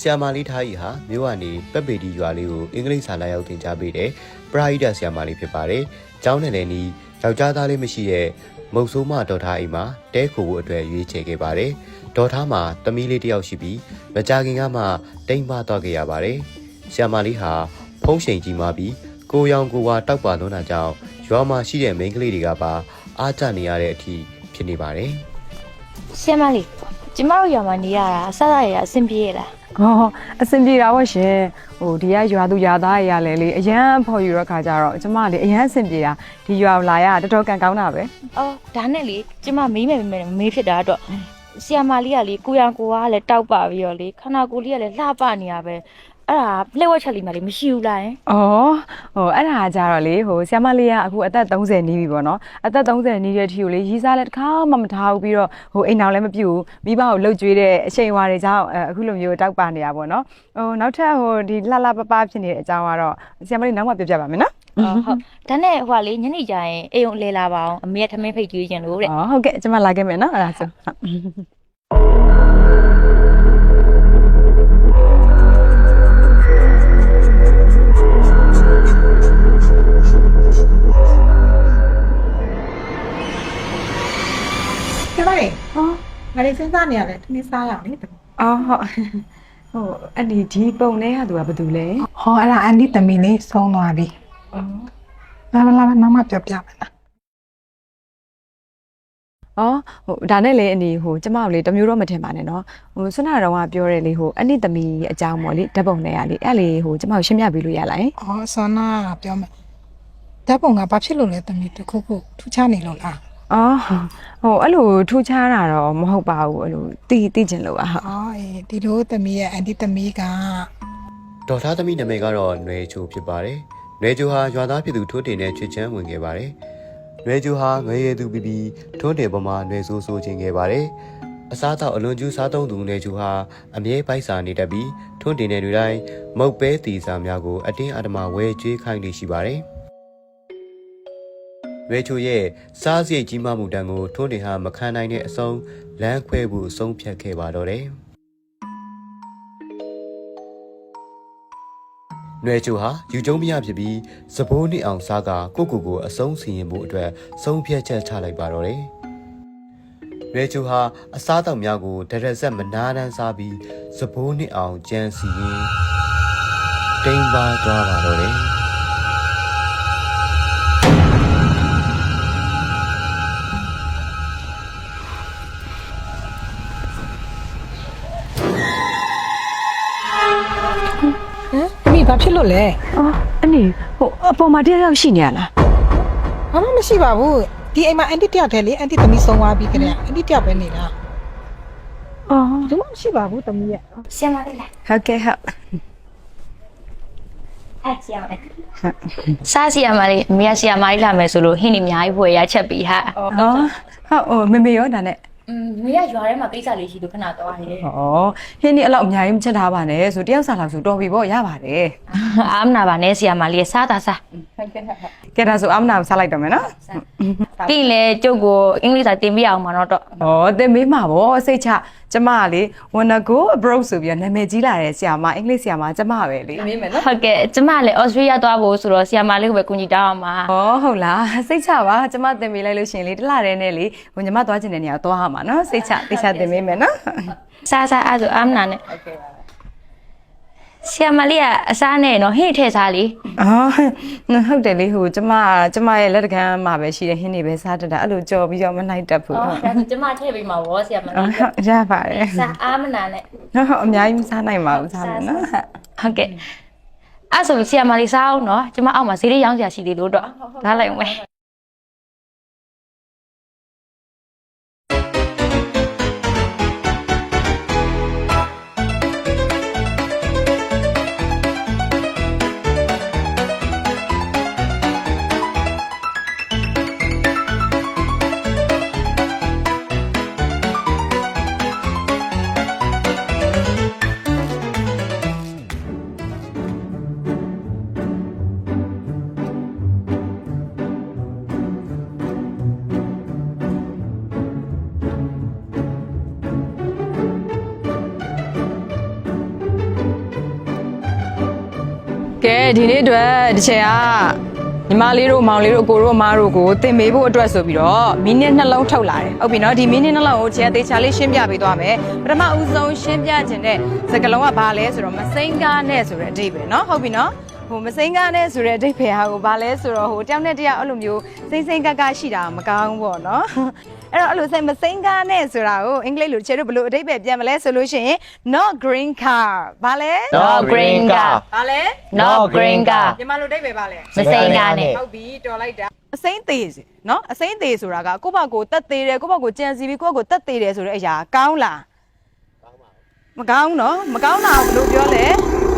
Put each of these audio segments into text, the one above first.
ဆီယာမာလေးထားကြီးဟာမြို့ကနေပက်ပေတီရွာလေးကိုအင်္ဂလိပ်စာလာရောက်သင်ကြားပေးတဲ့ပရာဟိတဆီယာမာလေးဖြစ်ပါတယ်။ကျောင်းနဲ့လည်းနီးယောက်ျားသားလေးမရှိတဲ့မုတ်ဆိုးမဒေါ်ထားအိမ်မှာတဲခိုဖို့အတွက်ရွေးချယ်ခဲ့ပါတယ်။ဒေါ်ထားမှာတမီးလေးတစ်ယောက်ရှိပြီးမကြခင်ကမှတိမ်ပါသွားခဲ့ရပါတယ်။ဆီယာမာလေးဟာဖုံးချိန်ကြီးမှပြီးကိုရောင်ကိုဝါတောက်ပါလွန်းတာကြောင့်ရွာမှာရှိတဲ့မိန်းကလေးတွေကပါအားကျနေရတဲ့အထိဖြစ်နေပါတယ်။ရှင်းမလေးကျမတို့ရွာမှာနေရတာအဆက်အရအဆင်ပြေရလား ဟောအဆင်ပြေတာဝ့ရှင်ဟိုဒီကရွာသူရွာသားတွေကလည်းလေအရန်ဖော်ယူရခါကြတော့ကျမလေအရန်အဆင်ပြေတာဒီရွာကိုလာရတာတော်တော်ကန်ကောင်းတာပဲအော်ဒါနဲ့လေကျမမေးမယ်မေးမယ်မေးဖြစ်တာတော့ဆီယာမာလေးကလေကိုရံကိုကလည်းတောက်ပါပြီးတော့လေခန္ဓာကိုယ်လေးကလည်းလှပနေရပဲ အဲ့ဒါလက်ဝက်ချက်လေးမှလေမရှိဘူးလားယင်။အော်ဟိုအဲ့ဒါကြတော့လေဟိုဆီယမလေးကအခုအသက်30နီးပြီပေါ့နော်။အသက်30နီးတဲ့အထိကိုလေရီးစားလည်းတစ်ခါမှမထားဘူးပြီးတော့ဟိုအိမ်အောင်လည်းမပြုတ်ဘူး။မိဘကိုလှုပ်ကြွေးတဲ့အချိန်ဝါတွေကြောင့်အဲအခုလိုမျိုးတောက်ပါနေရပါတော့။ဟိုနောက်ထပ်ဟိုဒီလှလှပပဖြစ်နေတဲ့အကြောင်းကတော့ဆီယမလေးနောက်မှပြောပြပါမယ်နော်အော်ဟုတ်ဒါနဲ့ဟိုကလေညနေကျရင်အိမ်ုံလဲလာပါအောင်အမေကထမင်းဖိတ်ကြွေးခြင်းလို့တဲ့။အော်ဟုတ်ကဲ့ကျမလာခဲ့မယ်နော်အဲ့ဒါဆိုဟုတ် ငါလေးစဉ်းစားနေရတယ်ဒီနေ့စားရအောင်လေအော်ဟုတ်ဟိုအဲ့ဒီဒီပုံလေးကသူကဘာတူလဲဟောအဲ့ဒါအန်ဒီသမီးလေးဆုံးသွားပြီအော်လာလာလာနောက်မှပြောပြမယ်လားအော်ဟိုဒါနဲ့လေအနီဟိုကျမတို့လေတမျိုးတော့မထင်ပါနဲ့နော်ဟိုဆွမ်းနာတော်ကပြောတယ်လေဟိုအနိသမီးအကြောင်းပေါ့လေဓာတ်ပုံနဲ့ရလေအဲ့လေဟိုကျမတို့ရှင်းပြပေးလို့ရလားယင်အော်ဆောနာကပြောမယ်ဓာတ်ပုံကဘာဖြစ်လို့လဲသမီးတစ်ခုခုထူးခြားနေလို့လား အော်ဟိုအဲ့လိုထူးခြားတာတော့မဟုတ်ပါဘူးအဲ့လိုတီးတီးကျင်လို့ပါဟုတ်အော်အေးဒီလိုသမီးရဲ့အန်တီသမီးကဒေါ်သားသမီးနာမည်ကတော့နွေချိုဖြစ်ပါတယ်နွေချိုဟာရွာသားဖြစ်သူထိုးတင်တဲ့ချွေချမ်းဝင်ခဲ့ပါတယ်နွေချိုဟာငရေသူပြီးပြီးထိုးတင်ပေါ်မှာနွေဆိုးဆိုးခြင်းခဲ့ပါတယ်အစားအသောက်အလွန်ကျူးစားသုံးသူနယ်ကျူဟာအမြဲပိုက်စာနေတတ်ပြီးထွန်းတင်တဲ့တွေတိုင်းမုတ်ပဲတီစာများကိုအတင်းအဓမ္မဝဲကျွေးခိုင်းနေရှိပါတယ်။ ရွေချိုရဲ့စားစရိတ်ကြီးမားမှုတန်ကိုထွန်းတင်ဟာမခံနိုင်တဲ့အဆုံးလမ်းခွဲဖို့အဆုံးဖြတ်ခဲ့ပါတော့တယ်။နွယ်ချိုဟာယူကျုံမရဖြစ်ပြီးစပိုးနှစ်အောင်စားကကိုကိုကိုအဆုံးစီရင်ဖို့အတွက်ဆုံးဖြတ်ချက်ချလိုက်ပါတော့တယ်။နွယ်ချိုဟာအစားတောက်များကိုတရက်ဆက်မနာတမ်းစားပြီးစပိုးနှစ်အောင်ကြမ်းစီရင်တိမ်ပါသွားပါတော့တယ်။ ဟမ်သမီးဘာဖြစ်လို့လဲအော်အနီဟိုအပေါ်မှာတယောက်ယောက်ရှိနေရလားဘာမှမရှိပါဘူးဒီအိမ်မှာအန်တီတယောက်တည်းလေအန်တီသမီးဆုံးသွားပြီခတဲ့အန်တီတယောက်ပဲနေတာအော်ဘာမှမရှိပါဘူးသမီးရဲ့ရှင်းမလေးလားဟုတ်ကဲ့ဟုတ်အဲ့ဆီယာမာလေးစားဆီယာမာလေးအမေကဆီယာမာလေးလာမယ်ဆိုလို့ဟင်းနေအများကြီးဖွယ်ရချက်ပြီးဟာအော်ဟုတ်ဟိုမေမေရောဒါနဲ့ อืมမေကရွာထဲမှာကိစ္စလေးရှိလို့ခဏသွားတယ်ဩဟင်းဒီအဲ့လောက်အများကြီးမချက်ထားပါနဲ့ဆိုတယောက်စားလောက်ဆိုတော်ပြီပေါ့ရပါတယ်အာမနာပါနဲ့ဆီယာမာလေးရဲ့စားတာစားကဲဒါဆိုအမနာကိုစားလိုက်တော့မယ်နော်ပြီးရင်လေကျုပ်ကိုအင်္ဂလိပ်စာတင်ပြအောင်မှာတော့တော့ဩသင်မေးမှာဗောစိတ်ချကျမကလေ wanna go abroad ဆိုပြီးတော့နာမည်ကြီးလာတဲ့ဆရာမအင်္ဂလိပ်ဆရာမကျမပဲလေမေးမယ်နော်ဟုတ်ကဲ့ကျမလည်းဩစတြေးလျသွားဖို့ဆိုတော့ဆီယာမာလေးကိုပဲကူညီတောင်းအောင်ပါဩဟုတ်လားစိတ်ချပါကျမသင်ပေးလိုက်လို့ရှရင်လေတစ်လတည်းနဲ့လေဟိုညီမသွားချင်တဲ့နေရာကိုသွားရမှာနော်စိတ်ချတိချသင်ပေးမယ်နော်စားစားအဲ့ဒါဆိုအာမနာနဲ့ဆီယာမာလေးကအစားနဲ့နော်ဟင်းထည့်စားလေအော်ဟုတ်တယ်လေဟိုကျမကျမရဲ့လက်တကမ်းမှာပဲရှိတဲ့ဟင်းတွေပဲစားတတ်တာအဲ့လိုကြော်ပြီးတော့မနိုင်တတ်ဘူးဩဟုတ်ဒါဆိုကျမထည့်ပေးမှာဗောဆီယာမာအော်လေးဟုတ်ရပါတယ်စားအာမနာနဲ့ဟုတ်ဟုတ်အများကြီးမစားနိုင်ပါဘူးစားမယ်နော်ဟုတ်ကဲ့အဲ့ဆိုဆီယာမာလေးစားအောင်နော်ကျမအောက်မှာဈေးလေးရောင်းစရာရှိသေးလို့တော့ဒါလိုက်အောင်မယ် ကဲဒီနေ့အတွက်တစ်ချက်ကညီမလေးတို့မောင်လေးတို့အကိုတို့အမတို့ကိုသင်ပေးဖို့အတွက်ဆိုပြီးတော့မိနစ်နှလုံးထုတ်လာတယ်ဟုတ်ပြီနော်ဒီမိနစ်နှလုံးကိုချက်ကတေချာလေးရှင်းပြပေးသွားမယ်ပထမဦးဆုံးရှင်းပြခြင်းတဲ့စကားလုံးကဘာလဲဆိုတော့မစိမ်းကားနဲ့ဆိုတဲ့အဓိပ္ပာယ်နော်ဟုတ်ပြီနော် ဟိုမစိမ်းကားနဲ့ဆိုတဲ့အဓိပ္ပာယ်ဟာကိုဘာလဲဆိုတော့ဟိုတယောက်နဲ့တယောက်အဲ့လိုမျိုးစိမ့်စိမ့်ကကရှိတာမကောင်းဘူးပေါ့နော်အဲ့တော့အဲ့လိုစိတ်မစိမ်းကားနဲ့ဆိုတာကိုအင်္ဂလိပ်လိုချေတို့ဘယ်လိုအဓိပ္ပာယ်ပြန်မလဲဆိုလို့ရှိရင် not green car ဘာလဲ No green car ဘာလဲ No green car ညီမလိုတိတ်ပဲပါလေမစိမ်းကားနဲ့ဟုတ်ပြီတော်လိုက်တာအစိမ့်သေးစီနော်အစိမ့်သေးဆိုတာကကိုယ့်ဘက်ကိုတက်သေးတယ်ကိုယ့်ဘက်ကိုကြံစီပြီးကိုယ့်ဘက်ကိုတက်သေးတယ်ဆိုတဲ့အရာကောင်းလားမကောင်းနော်မကောင်းတာကိုဘယ်လိုပြောလဲအ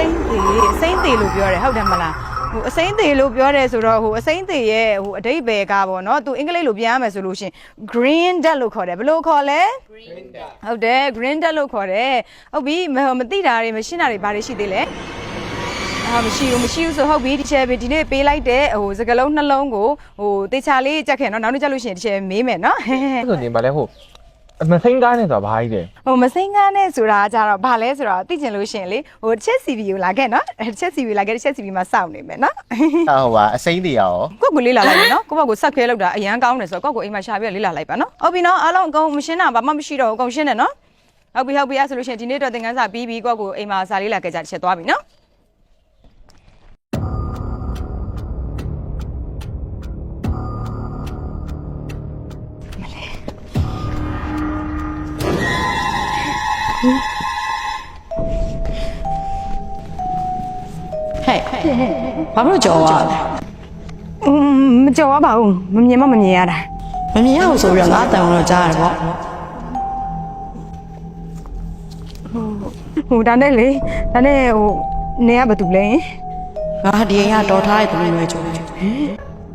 စိမ့်သေးအစိမ့်သေးလို့ပြောတယ်ဟုတ်တယ်မလားဟိုအစိမ့်သေးလို့ပြောတယ်ဆိုတော့ဟိုအစိမ့်သေးရဲ့ဟိုအတိတ်ပဲကပေါ့နော်သူအင်္ဂလိပ်လိုပြန်ရမယ်ဆိုလို့ရှရင် green dot လို့ခေါ်တယ်ဘယ်လိုခေါ်လဲဟုတ်တယ် green dot လို့ခေါ်တယ်ဟုတ်ပြီမမသိတာတွေမရှင်းတာတွေဘာတွေရှိသေးလဲအာမရှိဘူးမရှိဘူးဆိုဟုတ်ပြီဒီချက်ပဲဒီနေ့ပေးလိုက်တဲ့ဟိုစကလုံးနှလုံးကိုဟိုတေချာလေးကြက်ခဲ့နော်နောက်နေ့ကြက်လို့ရှိရင်ဒီချက်မေးမယ်နော်အဲ့ဆိုရင်ဗာလဲဟို မစိမ်းကားနဲ့ဆိုတာဘာကြီးလဲဟိုမစိမ်းကားနဲ့ဆိုတာကြတော့ဘာလဲဆိုတော့သိချင်လို့ရှိရင်လေဟိုတစ်ချက် CV ကိုလာခဲ့နော်တစ်ချက် CV လာခဲ့တစ်ချက် CV မှာစောင့်နေမယ်နော်ဟာဟိုပါအစိမ့်တွေရောကိုယ့်ကိုလေးလာလိုက်မယ်နော်ကိုယ့်ဘက်ကိုဆက်ခဲလောက်တာအရန်ကောင်းတယ်ဆိုတော့ကိုယ့်ကိုအိမ်မှာရှာပြီးတော့လေးလာလိုက်ပါနော်ဟုတ်ပြီနော်အားလုံးအကုန်မရှင်းတာဘာမှမရှိတော့ဘူးအကုန်ရှင်းတယ်နော်ဟုတ်ပြီဟုတ်ပြီအဲ့ဆိုလို့ရှိရင်ဒီနေ့တော့သင်ခန်းစာပြီးပြီးကိုယ့်ကိုအိမ်မှာစာလေးလာခဲ့ကြတစ်ချက်သွားပြီနော် ဟဲ့ဘာလို့ကြော်သွားလဲอืมမကြောက်ရပါဘူးမမြင်မမမြင်ရတာမမြင်ရဘူးဆိုပြီးတော့ငါအတန်တော့ကြားရတယ်ပေါ့ဟိုဒါနဲ့လေဒါနဲ့ဟိုနေရဘာတူလဲငါဒီအိမ်ကတော်ထားတဲ့သူတွေကြော်တယ်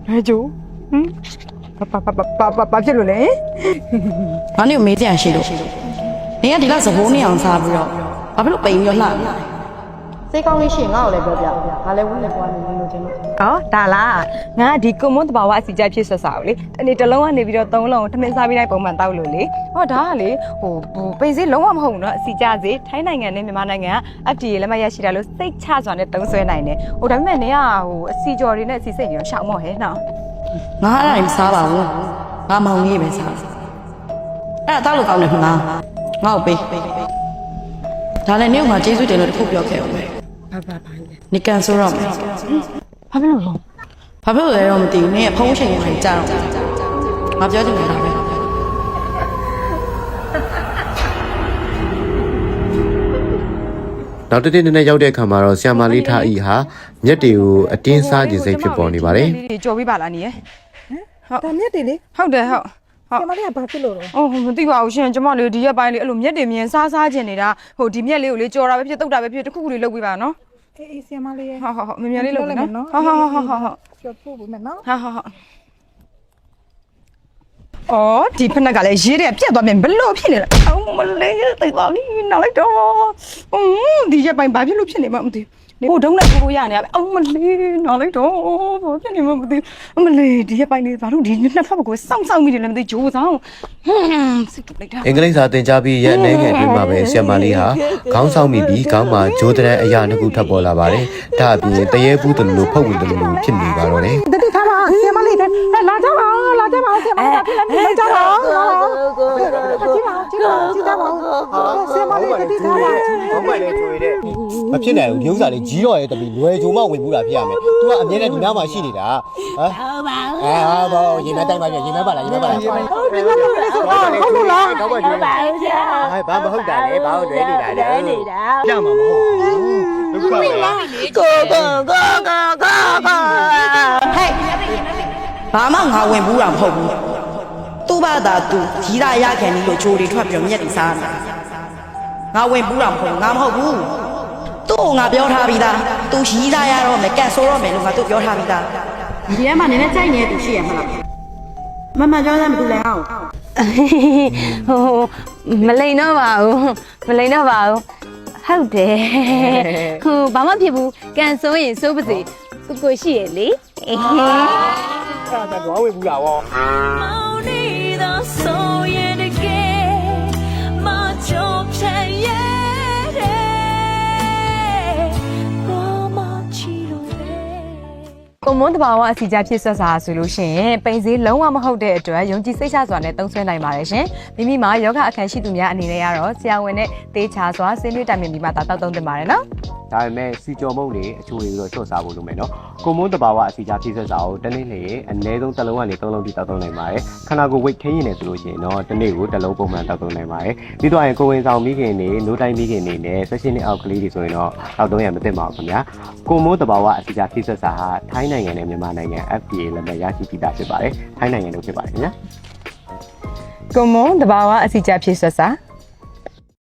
ဟဲ့ကျိုးဟမ်ဘာဘာဘာဘာဘာဘာဖြစ်လို့လဲငါနေကိုမေးကြံရှိလို့ နေကဒီလောက်သဘောနဲ့အောင်စားပြီးတော့ဘာဖြစ်လို့ပိန်ပြီးတော့လှလဲစိတ်ကောင်းလေးရှိရင်ငါ့ကိုလည်းပြောပြငါလည်းဝင်းနေပွားနေလို့ချင်းလို့ ဩဒါလားငါဒီကွန်မွန်တဘာဝအစီကြဖြစ်ဆက်စားကိုလေတနေ့တစ်လုံးကနေပြီးတော့သုံးလုံးထမင်းစားပြီးတိုင်းပုံမှန်တောက်လို့လေဟောဒါကလေဟိုဟိုပိန်စည်းလုံးဝမဟုတ်ဘူးเนาะအစီကြစေထိုင်းနိုင်ငံနဲ့မြန်မာနိုင်ငံက FTA လက်မှတ်ရရှိတာလို့စိတ်ချစွာနဲ့တုံးဆွဲနိုင်တယ်ဟိုဒါပေမဲ့နေကဟိုအစီကြော်တွေနဲ့အစီစိတ်တွေတော့ရှောက်မော့ဟဲ့နော် ငါအဲ့ဒါတွေမစားပါဘူးငါမောင်ကြီးပဲစားအဲ့ဒါတောက်လို့ကောင်းတယ်ခငါ ငါ့ကိုပေးဒါလည်းနေကငါကျေးဇူးတင်လို့တစ်ခုပြောခဲ့အောင်ပဲဘာဘာဘာနေကန်ဆိုတော့မယ်ဘာဖြစ်လို့လဲဘာဖြစ်လို့လဲတော့မသိဘူးနေကဖုံးချိန်နေကြတော့ငါပြောချင်တာပဲနောက်တစ်နေ့နည်းနည်းရောက်တဲ့အခါမှာတော့ဆီယမာလေးထားဤဟာမြက်တွေကိုအတင်းစားခြင်းစိတ်ဖြစ်ပေါ်နေပါတယ်ကြော်ပြီးပါလားနီးရဒါမြက်တွေလေဟုတ်တယ်ဟုတ် ဟုတ်ကျမလေးကဘာဖြစ်လို့လဲ။အော်မသိပါဘူးရှင်ကျမလေးဒီရက်ပိုင်းလေးအဲ့လိုမျက်တင်မြင်စားစားကျင်နေတာဟိုဒီမျက်လေးကိုလေကြော်တာပဲဖြစ်တုတ်တာပဲဖြစ်တစ်ခုခုလေးလုပ်ပေးပါနော်အေးအေးဆီယမလေးရဲ့။ဟုတ်ဟုတ်ဟုတ်မြင်မြင်လေးလုပ်ပေးနော်။ဟုတ်ဟုတ်ဟုတ်ဟုတ်ဟုတ်ကျော်ဖို့ဘူးမယ်နော်ဟုတ်ဟုတ်ဟုတ်အော်ဒီဖက်နှက်ကလည်းရေးတယ်ပြတ်သွားပြန်ဘလို့ဖြစ်နေလဲ။အော်မလေးသိသွားပြီနောက်လိုက်တော့။အင်းဒီရက်ပိုင်းဘာဖြစ်လို့ဖြစ်နေမှမသိဘူး။ ဟိုဒုံးနဲ့ကိုကိုရနေရပဲ။အော်မလေးနောက်လိုက်တော့ဘာဖြစ်နေမှမသိဘူး။အမလေးဒီရက်ပိုင်းလေးဘာလို့ဒီနှစ်ဖက်ကိုစောင့်စောင့်မိတယ်လည်းမသိဂျိုးဆောင်။ဟွန်းစိတ်တူလိုက်တာအင်္ဂလိပ်စာသင်ကြားပြီးရက်အနေငယ်အတွင်းမှာပဲဆီယမာလေးဟာခေါင်းဆောင်မိပြီးခေါင်းမှာဂျိုးတဲ့အရာတစ်ခုထပ်ပေါ်လာပါတယ်ဒါအပြင်တရေပူးတယ်လို့ဖုတ်ဝင်တယ်လို့ဖြစ်နေပါတော့တယ် တတိထားပါဆီယမလေးလာကြပါလာကြပါဆီယမလေးဘာဖြစ်လဲမကြပါကြည့်ပါကြည့်ပါကြည့်ပါကြည့်ပါဆီယမလေးတတိထားပါဘာမှလည်းကြွေတဲ့မဖြစ်နိုင်ဘူးဒီဥစ္စာလေးကြီးတော့ရဲ့တပီလွယ်ကြုံမဝင်ဘူးလားဖြစ်ရမယ် तू ကအမြဲတမ်းဒီနားမှာရှိနေတာဟမ်ဟုတ်ပါဘူးအဲဟာဘောရေမဲတိုင်းပါပြရေမဲပါလားရေမဲပါလားဟုတ်ပြီဟုတ်လို့လားဟုတ်လို့လားတော့ပါကြည့်ပါဦးဆရာဟဲ့ဘာမဟုတ်တာလဲဘာလို့လွဲနေတာလဲလွဲနေတာပြမှာမဟုတ်ဘူးဒုက္ခပဲကိုကိုကိုကိုကိုကိုဟဲ့ ဘာမှငါဝင်ဘူးတာမဟုတ်ဘူးသူ့ဘာသာသူကြီးတာရခံပြီးလို့ချိုးတွေထွက်ပြီးတော့မျက်တွေစားနေတာငါဝင်ဘူးတာမဟုတ်ဘူးငါမဟုတ်ဘူးသူ့ကိုငါပြောထားပြီးသားသူကြီးတာရတော့မယ်ကတ်ဆိုးတော့မယ်လို့ငါသူ့ပြောထားပြီးသားဒီထဲမှာနည်းနည်းကြိုက်နေတဲ့သူရှိရမလားမမပြောစမ်းမသူလဲအောင်ဟိုမလိန်တော့ပါဘူးမလိန်တော့ပါဘူးဟုတ်တယ်ဟိုဘာမှဖြစ်ဘူးကန်ဆိုးရင်စိုးပါစေကိုကိုရှိရလေ အေးအဲ့ဒါတော့ဝင်ဘူးလား ကွန်မွန်တဘာဝအစီကြဖြစ်ဆက်စာဆိုလို့ရှိရင်ပိန်စည်းလုံးဝမဟုတ်တဲ့အတွက်ယုံကြည်စိတ်ချစွာနဲ့သုံးဆွဲနိုင်ပါတယ်ရှင်မိမိမှာယောဂအခန်းရှိသူများအနေနဲ့ကတော့ဆရာဝန်နဲ့တေးချစွာဆွေးနွေးတိုင်ပင်ပြီးမှသာတောက်သုံးသင့်ပါတယ်နော်ဒါပေမဲ့စီကြော်မုံတွေအချိုတွေပြီးတော့ချော့စားဖို့လုပ်မယ်နော်ကွန်မွန်တဘာဝအစီချာဖြစ်ဆက်စာကိုတစ်နေ့နေအနည်းဆုံးတစ်လုံးကနေသုံးလုံးထိတောက်သုံးနိုင်ပါတယ်ခန္ဓာကိုယ် weight ထိန်းရင်လည်းဆိုလို့ရှိရင်တော့တစ်နေ့ကိုတစ်လုံးပုံမှန်တောက်သုံးနိုင်ပါတယ်ပြီးတော့ရင်ကိုဝင်ဆောင်မိခင်တွေနိုးတိုင်းမိခင်တွေနဲ့ဆက်ရှင်နှစ်အောက်ကလေးတွေဆိုရင်တော့တောက်သုံးရမသင့်ပါဘူးခင်ဗျာကွန်မွန်တဘာဝအစီချာဖြစ်ဆက်စာဟာထိုင်းနိုင်ငံနဲ့မြန်မာနိုင်ငံ FDA လက်မှတ်ရရှိပြီးသားဖြစ်ပါတယ်ထိုင်းနိုင်ငံတို့ဖြစ်ပါတယ်ခင်ဗျာကွန်မွန်တဘာဝအစီကြဖြစ်ဆက်စာ